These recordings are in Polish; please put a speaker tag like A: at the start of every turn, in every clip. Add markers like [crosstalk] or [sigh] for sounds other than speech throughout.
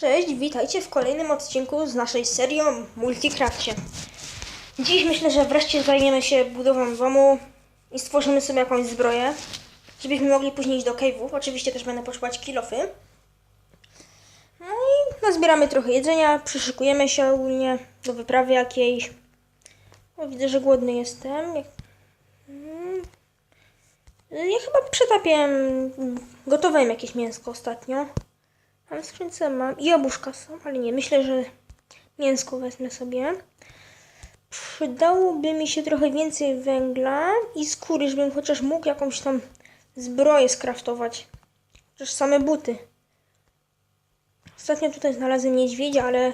A: Cześć, witajcie w kolejnym odcinku z naszej serii o Multicrafcie. Dziś myślę, że wreszcie zajmiemy się budową domu i stworzymy sobie jakąś zbroję, żebyśmy mogli później iść do cave'ów. Oczywiście też będę potrzebować kilofy. No i nazbieramy trochę jedzenia, przyszykujemy się ogólnie do wyprawy jakiejś. O, widzę, że głodny jestem. Jak- Mm. Ja chyba przetapiłem, gotowałem jakieś mięsko ostatnio. Ale w skrzynce mam i jabłuszka są, ale nie, myślę, że mięsko wezmę sobie. Przydałoby mi się trochę więcej węgla i skóry, żebym chociaż mógł jakąś tam zbroję skraftować. Chociaż same buty. Ostatnio tutaj znalazłem niedźwiedzia, ale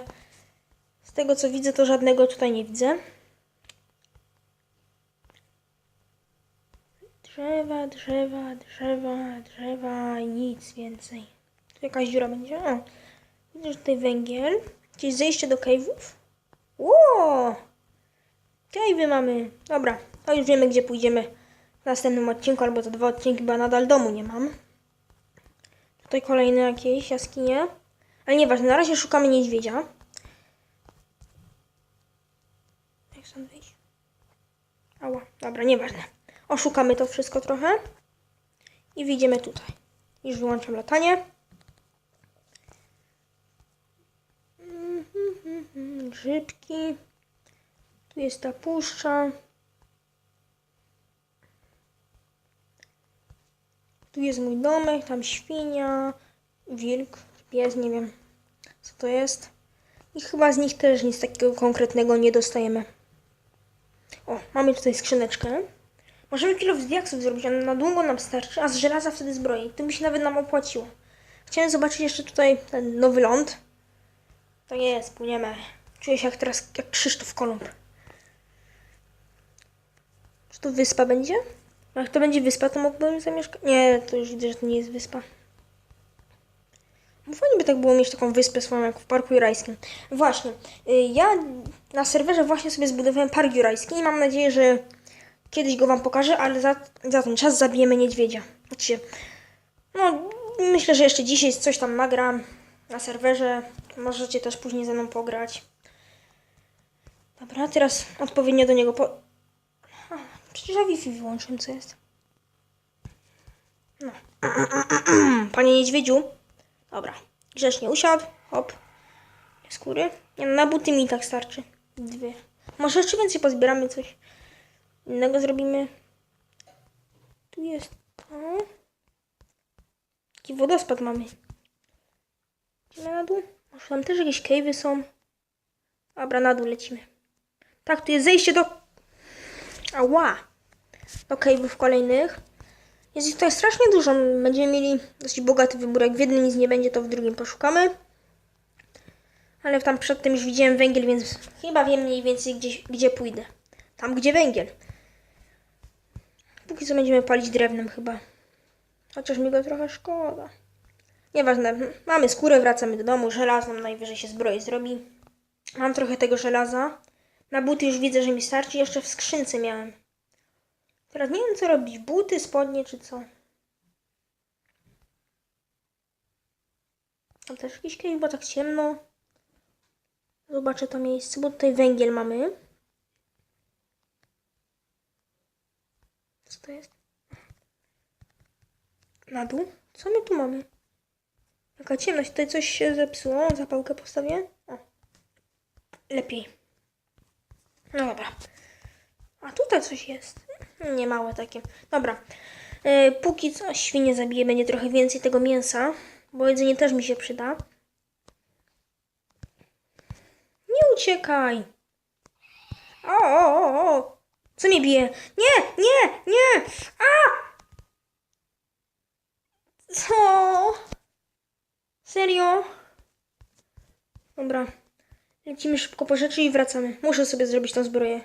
A: z tego co widzę, to żadnego tutaj nie widzę. Drzewa, drzewa, drzewa, drzewa nic więcej. Tu jakaś dziura będzie. O, widzę, że tutaj węgiel. Gdzieś zejście do cave'ów. Ło! Cave'y mamy. Dobra, to już wiemy, gdzie pójdziemy w następnym odcinku, albo za dwa odcinki, bo nadal domu nie mam. Tutaj kolejne jakieś jaskinie. Ale nieważne, na razie szukamy niedźwiedzia. Jak stąd wyjść? Ała, dobra, nieważne. Oszukamy to wszystko trochę. I wyjdziemy tutaj. Już wyłączam latanie. Grzybki. Tu jest ta puszcza. Tu jest mój domek, tam świnia, wilk, pies, nie wiem co to jest. I chyba z nich też nic takiego konkretnego nie dostajemy. O, mamy tutaj skrzyneczkę. Możemy kilo diaksów zrobić, on na długo nam starczy, a z żelaza wtedy zbroi. To by się nawet nam opłaciło. Chciałem zobaczyć jeszcze tutaj ten nowy ląd. To jest, płyniemy. Czuję się jak teraz jak Krzysztof Kolumb. Czy to wyspa będzie? A Jak to będzie wyspa, to mógłbym zamieszkać. Nie, to już widzę, że to nie jest wyspa. Fajnie by tak było mieć taką wyspę swoją jak w Parku Jurajskim. Właśnie, y, ja na serwerze właśnie sobie zbudowałem Park Jurajski i mam nadzieję, że kiedyś go wam pokażę, ale za, za ten czas zabijemy niedźwiedzia. Znaczy, no, myślę, że jeszcze dzisiaj coś tam nagram na serwerze. Możecie też później ze mną pograć. Dobra, teraz odpowiednio do niego po... A, przecież ja Wi-Fi wyłączyłem, co jest? No. [clears throat] Panie niedźwiedziu. Dobra, grzecznie usiadł. Hop. Skóry. Nie, na buty mi tak starczy. Dwie. Może jeszcze więcej pozbieramy coś innego zrobimy. Tu jest to. Taki wodospad mamy. Idziemy na dół. Może tam też jakieś cave'y są. Dobra, na dół lecimy. Tak, tu jest zejście do... Ała! Do cave'ów kolejnych. Jest ich tutaj strasznie dużo. Będziemy mieli dosyć bogaty wybór. Jak w jednym nic nie będzie, to w drugim poszukamy. Ale tam przed tym już widziałem węgiel, więc chyba wiem mniej więcej, gdzie, gdzie pójdę. Tam, gdzie węgiel. Póki co będziemy palić drewnem chyba. Chociaż mi go trochę szkoda. Nieważne, mamy skórę, wracamy do domu, żelazną najwyżej się zbroję zrobi. Mam trochę tego żelaza. Na buty już widzę, że mi starczy. Jeszcze w skrzynce miałem. Teraz nie wiem co robić. Buty, spodnie czy co. Tam też jakiś cave, bo tak ciemno. Zobaczę to miejsce, bo tutaj węgiel mamy. Co to jest? Na dół? Co my tu mamy? Jaka ciemność, tutaj coś się zepsuło. Zapałkę postawię. O. Lepiej. No dobra. A tutaj coś jest. Nie małe takie. Dobra. E, póki co świnie zabiję, będzie trochę więcej tego mięsa, bo jedzenie też mi się przyda. Nie uciekaj. O, o, o, o. Co mnie bije? Nie, nie, nie! A! Co? Serio? Dobra. Lecimy szybko po rzeczy i wracamy. Muszę sobie zrobić tą zbroję.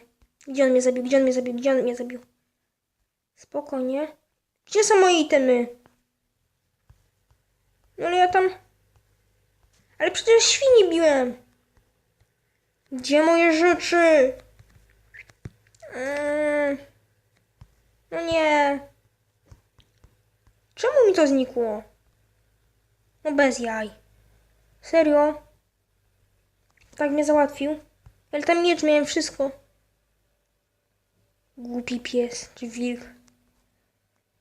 A: Gdzie on mnie zabił? Gdzie on mnie zabił? Gdzie on mnie zabił? Spokojnie. Gdzie są moje itemy? No ale ja tam... Ale przecież świni biłem. Gdzie moje rzeczy? Mm. No nie. Czemu mi to znikło? No bez jaj. Serio? Tak mnie załatwił? Ale tam miecz miałem wszystko. Głupi pies, czy wilk.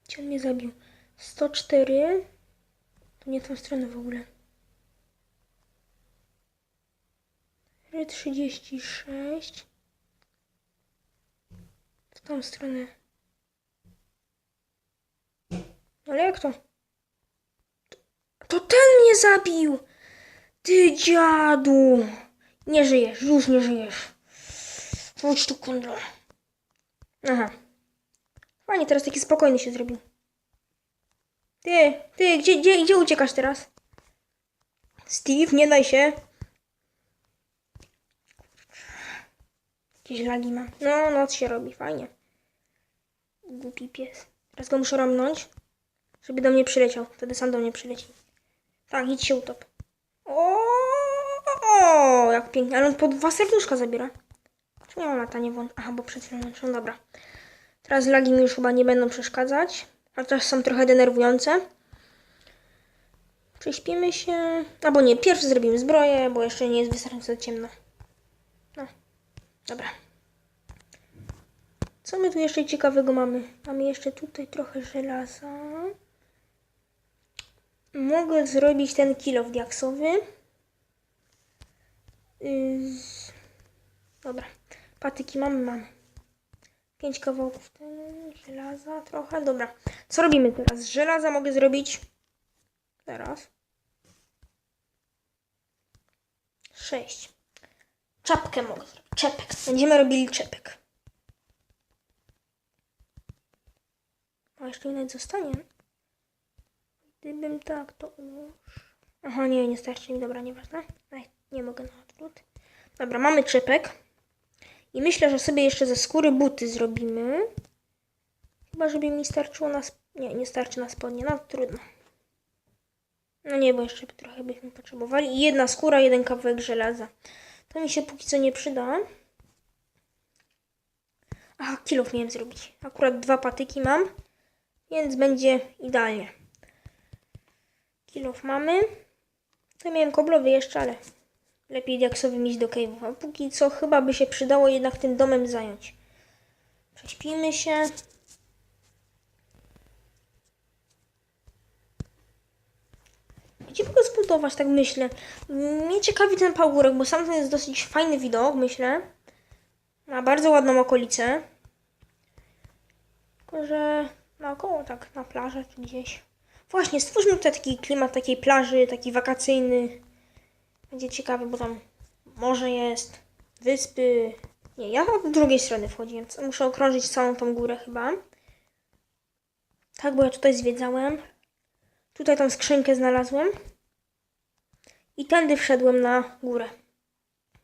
A: Gdzie on mnie zabił? 104. To nie tą stronę w ogóle. 36. W tą stronę. Ale jak to? To ten mnie zabił! Ty dziadu! Nie żyjesz, już nie żyjesz. Chodź tu, kundro. Aha. Fajnie, teraz taki spokojny się zrobił. Ty, ty, gdzie, gdzie, gdzie uciekasz teraz? Steve, nie daj się. Jakieś lagi mam. No, noc się robi, fajnie. Głupi pies. Teraz go muszę romnąć, żeby do mnie przyleciał. Wtedy sam do mnie przyleci. Tak, idź się utop. O, o, jak pięknie. Ale on po dwa serduszka zabiera. Czy nie mam latanie włącz? Aha, bo przed chwilą. Dobra. Teraz lagi mi już chyba nie będą przeszkadzać. Chociaż są trochę denerwujące. Prześpimy się. Albo nie, pierwszy zrobimy zbroję, bo jeszcze nie jest wystarczająco ciemno. No. Dobra. Co my tu jeszcze ciekawego mamy? Mamy jeszcze tutaj trochę żelaza. Mogę zrobić ten kilof diaksowy. Yy, Dobra. Patyki mamy, mamy. Pięć kawałków ten, żelaza trochę. Dobra. Co robimy teraz? Żelaza mogę zrobić. Teraz. Sześć. Czapkę mogę zrobić. Czepek. Będziemy robili czepek. A jeszcze jeden zostanie. Gdybym tak, to już. Aha, nie, nie starczy mi. Dobra, nieważne. Ej, nie mogę na Dobra, mamy czepek. I myślę, że sobie jeszcze ze skóry buty zrobimy. Chyba, żeby mi starczyło na... Nie, nie starczy na spodnie. No, trudno. No nie, bo jeszcze trochę byśmy potrzebowali. I jedna skóra, jeden kawałek żelaza. To mi się póki co nie przyda. Aha, kilów miałem zrobić. Akurat dwa patyki mam, więc będzie idealnie. Kilof mamy. To miałem koblowy jeszcze, ale lepiej diaksowym iść do cave'ów. A póki co chyba by się przydało jednak tym domem zająć. Prześpimy się. Gdzie mogę zbudować, tak myślę. Mnie ciekawi ten pagórek, bo sam to jest dosyć fajny widok, myślę. Ma bardzo ładną okolicę. Tylko, że naokoło, tak, na plażę czy gdzieś. Właśnie, stwórzmy tutaj taki klimat takiej plaży, taki wakacyjny. Będzie ciekawy, bo tam morze jest, wyspy. Nie, ja od drugiej strony wchodziłem. co- Muszę okrążyć całą tą górę chyba. Tak, bo ja tutaj zwiedzałem. Tutaj tą skrzynkę znalazłem. I tędy wszedłem na górę.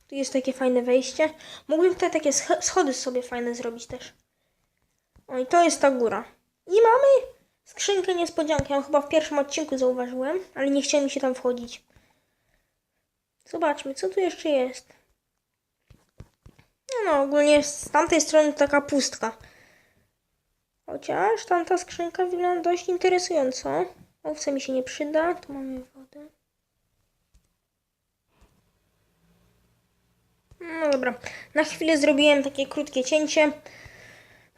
A: Tu jest takie fajne wejście. Mógłbym tutaj takie sch- schody sobie fajne zrobić też. O i to jest ta góra. I mamy skrzynkę niespodziankę. Ja chyba w pierwszym odcinku zauważyłem, ale nie chciałem mi się tam wchodzić. Zobaczmy, co tu jeszcze jest. No, no ogólnie z tamtej strony taka pustka. Chociaż tamta skrzynka wygląda dość interesująco. Owce mi się nie przyda. Tu mamy wodę. No dobra. Na chwilę zrobiłem takie krótkie cięcie.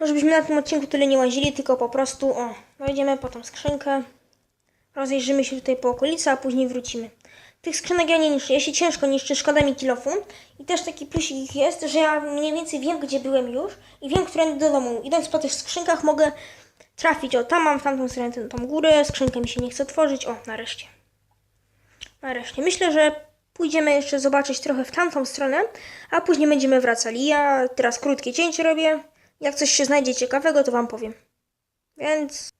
A: No, żebyśmy na tym odcinku tyle nie łazili, tylko po prostu, o, wejdziemy po tą skrzynkę. Rozejrzymy się tutaj po okolicy, a później wrócimy. Tych skrzynek ja nie niszczę. Ja się ciężko niszczę, szkoda mi kilofu. I też taki plusik jest, że ja mniej więcej wiem, gdzie byłem już i wiem, którędy do domu. Idąc po tych skrzynkach mogę trafić. O, tam mam w tamtą stronę tą górę, skrzynkę mi się nie chce otworzyć. O, nareszcie. Nareszcie. Myślę, że pójdziemy jeszcze zobaczyć trochę w tamtą stronę, a później będziemy wracali. Ja teraz krótkie cięcie robię. Jak coś się znajdzie ciekawego, to wam powiem. Więc...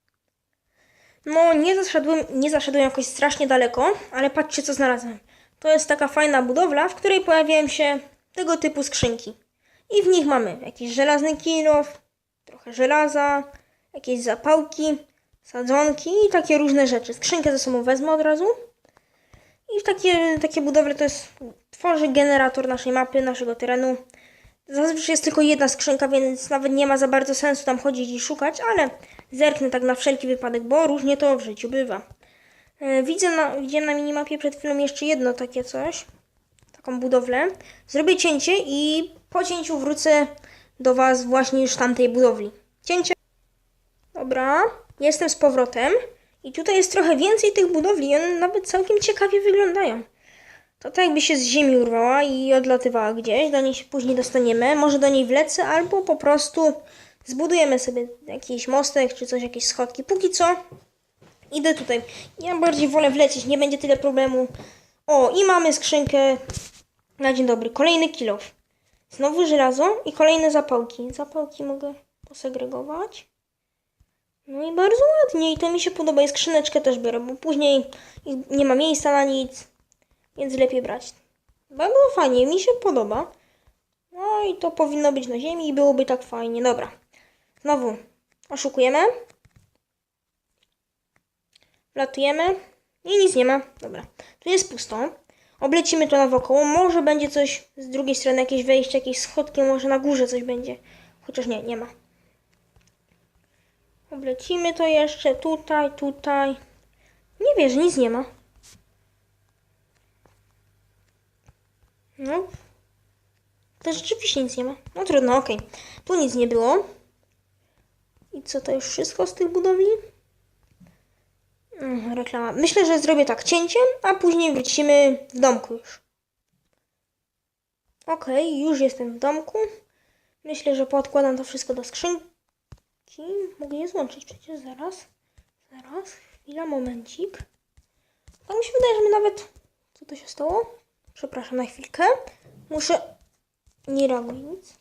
A: No, nie zaszedłem, nie zaszedłem jakoś strasznie daleko, ale patrzcie, co znalazłem. To jest taka fajna budowla, w której pojawiają się tego typu skrzynki. I w nich mamy jakiś żelazny kilof, trochę żelaza, jakieś zapałki, sadzonki i takie różne rzeczy. Skrzynkę ze sobą wezmę od razu. I w takie, takie budowle to jest, tworzy generator naszej mapy, naszego terenu. Zazwyczaj jest tylko jedna skrzynka, więc nawet nie ma za bardzo sensu tam chodzić i szukać, ale zerknę tak na wszelki wypadek, bo różnie to w życiu bywa. E, Widzę na, na minimapie przed chwilą jeszcze jedno takie coś. Taką budowlę. Zrobię cięcie i po cięciu wrócę do Was właśnie już tamtej budowli. Cięcie. Dobra, jestem z powrotem. I tutaj jest trochę więcej tych budowli i one nawet całkiem ciekawie wyglądają. To tak jakby się z ziemi urwała i odlatywała gdzieś. Do niej się później dostaniemy. Może do niej wlecę albo po prostu zbudujemy sobie jakiś mostek czy coś, jakieś schodki. Póki co idę tutaj. Ja bardziej wolę wlecieć, nie będzie tyle problemu. O, i mamy skrzynkę na dzień dobry. Kolejny kilof. Znowu żelazo i kolejne zapałki. Zapałki mogę posegregować. No i bardzo ładnie i to mi się podoba. I skrzyneczkę też biorę, bo później nie ma miejsca na nic, więc lepiej brać. Bardzo fajnie, mi się podoba. No i to powinno być na ziemi i byłoby tak fajnie. Dobra. Znowu oszukujemy. Wlatujemy i nic nie ma. Dobra. Tu jest pusto. Oblecimy to nawokoło. Może będzie coś z drugiej strony, jakieś wejście, jakieś schodki, może na górze coś będzie. Chociaż nie, nie ma. Oblecimy to jeszcze tutaj, tutaj. Nie wiesz, nic nie ma. No. To rzeczywiście nic nie ma. No trudno, okej. Tu nic nie było. I co, to już wszystko z tych budowli? Mm, reklama. Myślę, że zrobię tak cięcie, a później wrócimy w domku już. Okej, już jestem w domku. Myślę, że podkładam to wszystko do skrzynki. Mogę je złączyć przecież zaraz. Zaraz, chwila, momencik. Tak mi się wydaje, że my nawet... Co to się stało? Przepraszam na chwilkę. Muszę... Nie reaguj nic.